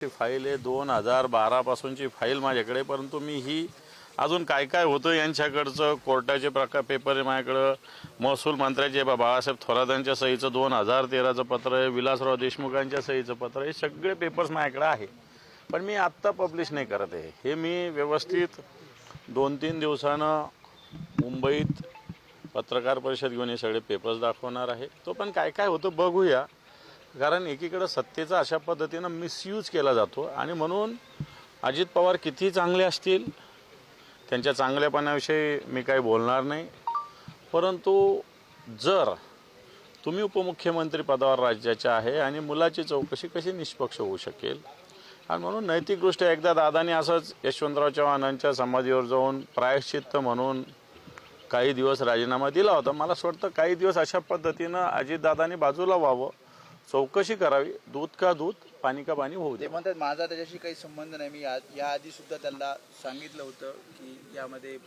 ची फाईल आहे. दोन हजार बारापासूनची फाईल माझ्याकडे परंतु मी ही अजून काय काय होतं यांच्याकडचं कोर्टाचे प्रकार पेपर आहे माझ्याकडं. महसूल मंत्र्याचे बा बाळासाहेब थोरातांच्या सहीचं दोन हजार तेराचं पत्र आहे. विलासराव देशमुखांच्या सहीचं पत्र हे सगळे पेपर्स माझ्याकडे आहे. पण मी आत्ता पब्लिश नाही करत आहे. हे मी व्यवस्थित दोन तीन दिवसानं मुंबईत पत्रकार परिषद घेऊन हे सगळे पेपर्स दाखवणार आहे. तो पण काय काय होतं बघूया. कारण एकीकडं सत्तेचा अशा पद्धतीनं मिसयूज केला जातो आणि म्हणून अजित पवार किती चांगले असतील त्यांच्या चांगल्यापणाविषयी मी काही बोलणार नाही. परंतु जर तुम्ही उपमुख्यमंत्री पदावर राज्याच्या आहे आणि मुलाची चौकशी कशी निष्पक्ष होऊ शकेल? आणि म्हणून नैतिकदृष्ट्या एकदा दादानी असंच यशवंतराव चव्हाणांच्या समाधीवर जाऊन प्रायश्चित्त म्हणून काही दिवस राजीनामा दिला होता. मला असं वाटतं काही दिवस अशा पद्धतीनं अजितदादांनी बाजूला व्हावं. चौकशी करावी. दूध का दूध पाणी का पाणी होऊ दे ते म्हणतात माझा त्याच्याशी काही संबंध नाही. मी या- याआधी सुद्धा त्यांना सांगितलं होतं की यामध्ये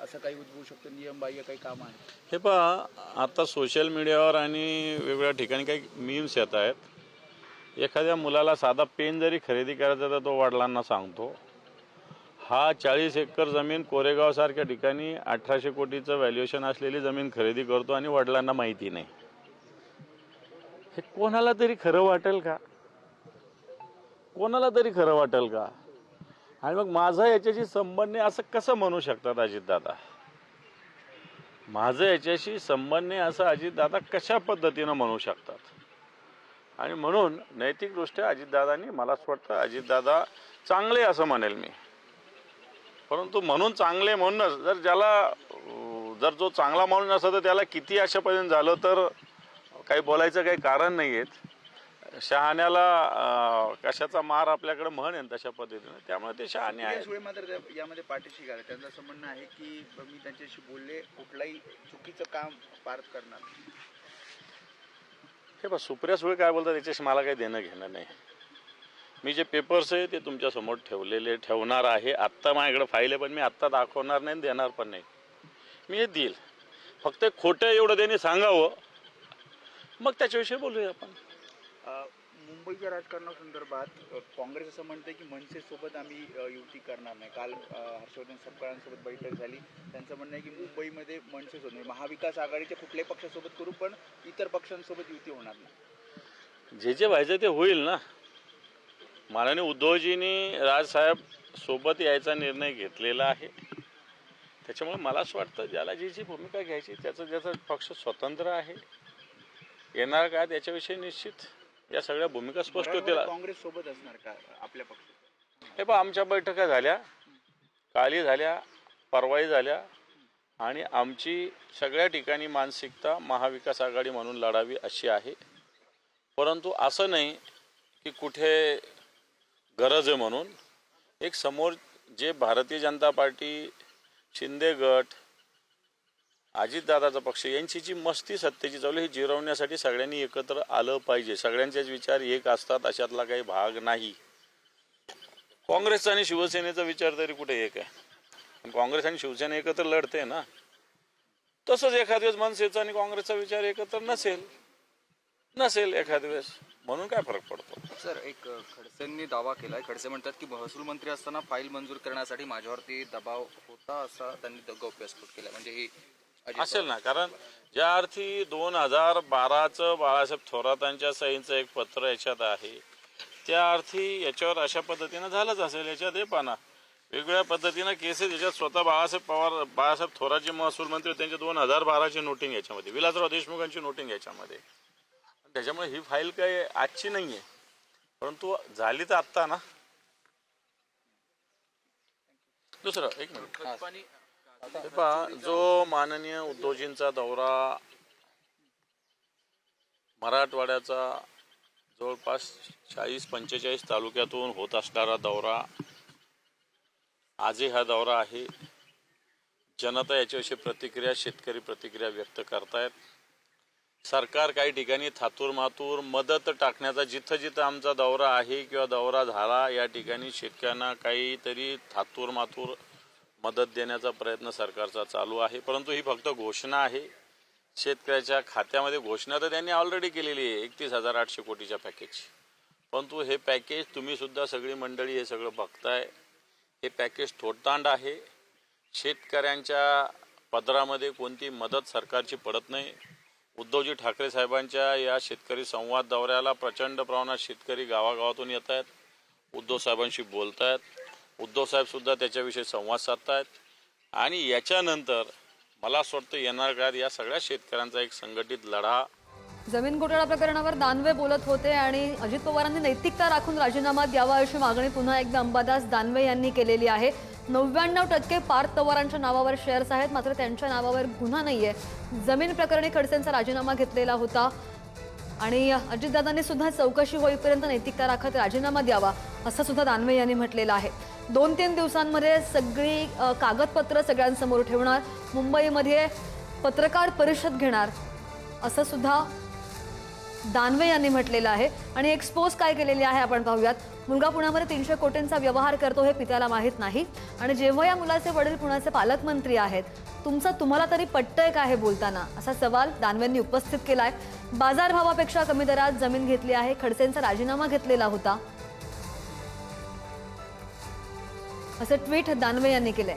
असं काही उद्भवू शकतं. नियमबाह्य काही काम आहे. हे पहा आता सोशल मीडियावर आणि वेगवेगळ्या ठिकाणी काही मीम्स येत आहेत. एखाद्या मुलाला साधा पेन जरी खरेदी करायचा तर तो वडिलांना सांगतो हा चाळीस एकर जमीन कोरेगावसारख्या ठिकाणी अठराशे कोटीचं व्हॅल्युएशन असलेली जमीन खरेदी करतो आणि वडिलांना माहिती नाही. हे कोणाला तरी खरं वाटेल का? कोणाला तरी खरं वाटेल का? आणि मग माझा याच्याशी संबंध असं कसं म्हणू शकतात अजितदादा? माझं याच्याशी संबंध आहे असं अजितदादा कशा पद्धतीनं म्हणू शकतात? आणि म्हणून नैतिकदृष्ट्या अजितदादांनी मला असं वाटतं अजितदादा चांगले असं म्हणेल मी. परंतु म्हणून चांगले म्हणूनच जर ज्याला जर जो चांगला माणूस असा तर त्याला किती अशापर्यंत झालं तर काही बोलायचं काही कारण नाही आहेत शहाण्याला कशाचा मार आपल्याकडे म्हण आहे तशा पद्धतीनं त्यामुळे ते शहाणे यावेळी मात्र यामध्ये पाठीशी घाला. त्यांचं असं म्हणणं आहे की मी त्यांच्याशी बोलले कुठलाही चुकीचं काम पार करणार. हे बघ सुप्रिया सुळे काय बोलतात त्याच्याशी मला काही देणं घेणं नाही. मी जे पेपर्स आहे ते तुमच्यासमोर ठेवलेले ठेवणार आहे. आत्ता माझ्याकडे फाईल आहे पण मी आत्ता दाखवणार नाही देणार पण नाही. मी हे देईल फक्त खोटं एवढं त्यांनी सांगावं मग त्याच्याविषयी बोलूया आपण. मुंबईच्या राजकारणासंदर्भात काँग्रेस असं म्हणते की मनसेसोबत आम्ही युती करणार नाही. काल हर्षवर्धन सपकाळांसोबत बैठक झाली. त्यांचं म्हणणं आहे की मुंबईमध्ये मनसेसोबत म्हणजे महाविकास आघाडीच्या कुठल्याही पक्षासोबत करू पण इतर पक्षांसोबत युती होणार नाही. जे जे व्हायचं ते होईल ना. माननीय उद्धवजींनी राजसाहेब सोबत यायचा निर्णय घेतलेला आहे. त्याच्यामुळे मला असं वाटतं ज्याला जी जी भूमिका घ्यायची त्याचं ज्याचा पक्ष स्वतंत्र आहे. येणार का त्याच्याविषयी निश्चित? या सगळ्या भूमिका स्पष्ट होतील. काँग्रेस सोबत असणार का आपल्या पक्षात हे पहा आमच्या बैठका झाल्या काली झाल्या परवाई झाल्या आणि आमची सगळ्या ठिकाणी मानसिकता महाविकास आघाडी म्हणून लढावी अशी आहे. परंतु असं नाही की कुठे गरज आहे म्हणून. एक समोर जे भारतीय जनता पार्टी शिंदे गट अजितदादाचा पक्ष यांची जी मस्ती सत्तेची चालू ही जिरवण्यासाठी सगळ्यांनी एकत्र आलं पाहिजे. सगळ्यांचेच विचार एक असतात अशातला काही भाग नाही. काँग्रेसचा आणि शिवसेनेचा विचार तरी कुठे एक आहे? काँग्रेस आणि शिवसेना एकत्र लढते ना. तसंच एखाद्या वेळेस मनसेचा आणि काँग्रेसचा विचार एकत्र नसेल नसेल एखाद्या वेळेस. म्हणून काय फरक पडतो? सर एक खडसेंनी दावा केलाय. खडसे म्हणतात की महसूल मंत्री असताना फाईल मंजूर करण्यासाठी माझ्यावरती दबाव होता असा त्यांनी द- गौप्यस्फोट केला. म्हणजे ही असेल ना कारण ज्या अर्थी दोन हजार बाराचं बाळासाहेब थोरातांच्या सहीचं एक पत्र याच्यात आहे त्या अर्थी याच्यावर अशा पद्धतीनं झालंच असेल याच्यात हे पाना. वेगवेगळ्या पद्धतीनं केसेस याच्यात स्वतः बाळासाहेब पवार बाळासाहेब थोरातचे महसूल मंत्री होते, त्यांचे दोन हजार बाराची नोटिंग याच्यामध्ये विलासराव देशमुखांची नोटिंग याच्यामध्ये. त्याच्यामुळे ही फाईल काही आजची नाही आहे परंतु झाली तर आत्ता ना. दुसरं एक मिनिट. पहा जो माननीय उद्धवजींचा दौरा मराठवाड्याचा जवळपास चाळीस पंचेचाळीस तालुक्यातून होत असणारा दौरा आजही हा दौरा आहे. जनता याच्याविषयी प्रतिक्रिया शेतकरी प्रतिक्रिया व्यक्त करतायत. सरकार काही ठिकाणी थातूर मातूर मदत टाकण्याचा जिथं जिथं आमचा दौरा आहे किंवा दौरा झाला या ठिकाणी शेतकऱ्यांना काहीतरी थातूर मातूर मदत देण्याचा प्रयत्न सरकारचा चालू आहे परंतु ही फक्त घोषणा आहे. शेतकऱ्याच्या खात्यामध्ये घोषणा तर त्यांनी ऑलरेडी केलेली आहे एकतीस हजार आठशे कोटीच्या पॅकेजची परंतु हे पॅकेज तुम्हीसुद्धा सगळी मंडळी हे सगळं बघताय. हे पॅकेज थोडतांड आहे. शेतकऱ्यांच्या पदरामध्ये कोणती मदत सरकारची पडत नाही. उद्धवजी ठाकरे साहेबांच्या या शेतकरी संवाद दौऱ्याला प्रचंड प्रमाणात शेतकरी गावागावातून येत आहेत उद्धव साहेबांशी बोलत आहेत उद्धव साहेबसुद्धा त्याच्याविषयी संवाद साधतायत. आणि याच्यानंतर मला असं वाटतं येणार काळात या सगळ्या शेतकऱ्यांचा एक संघटित लढा. जमीन घोटाळा प्रकरणावर दानवे बोलत होते आणि अजित पवारांनी नैतिकता राखून राजीनामा द्यावा अशी मागणी पुन्हा एकदा अंबादास दानवे यांनी केलेली आहे. नव्याण्णव टक्के पार्थ पवारांच्या नावावर शेअर्स आहेत मात्र त्यांच्या नावावर गुन्हा नाहीये. जमीन प्रकरणी खडसेंचा राजीनामा घेतलेला होता. आणि अजितदादांनी सुद्धा चौकशी होईपर्यंत नैतिकता राखत राजीनामा द्यावा असं सुद्धा दानवे यांनी म्हटलेलं आहे. दोन तीन दिवसांमध्ये सगळी कागदपत्र सगळ्यांसमोर ठेवणार मुंबईमध्ये पत्रकार परिषद घेणार असं सुद्धा दानवे यांनी म्हटलेलं आहे. आणि एक्सपोज काय केलेली आहे आपण पाहूयात. मुलगा पुण्यामध्ये तीनशे कोटींचा व्यवहार करतो हे पित्याला माहीत नाही. आणि जेव्हा या मुलाचे वडील पुण्याचे पालकमंत्री आहेत तुमचं तुम्हाला तरी पटतंय का हे बोलताना? असा सवाल दानवेंनी उपस्थित केला आहे बाजारभावापेक्षा कमी दरात जमीन घेतली आहे. खडसेंचा राजीनामा घेतलेला होता. असं ट्विट दानवे यांनी केलंय.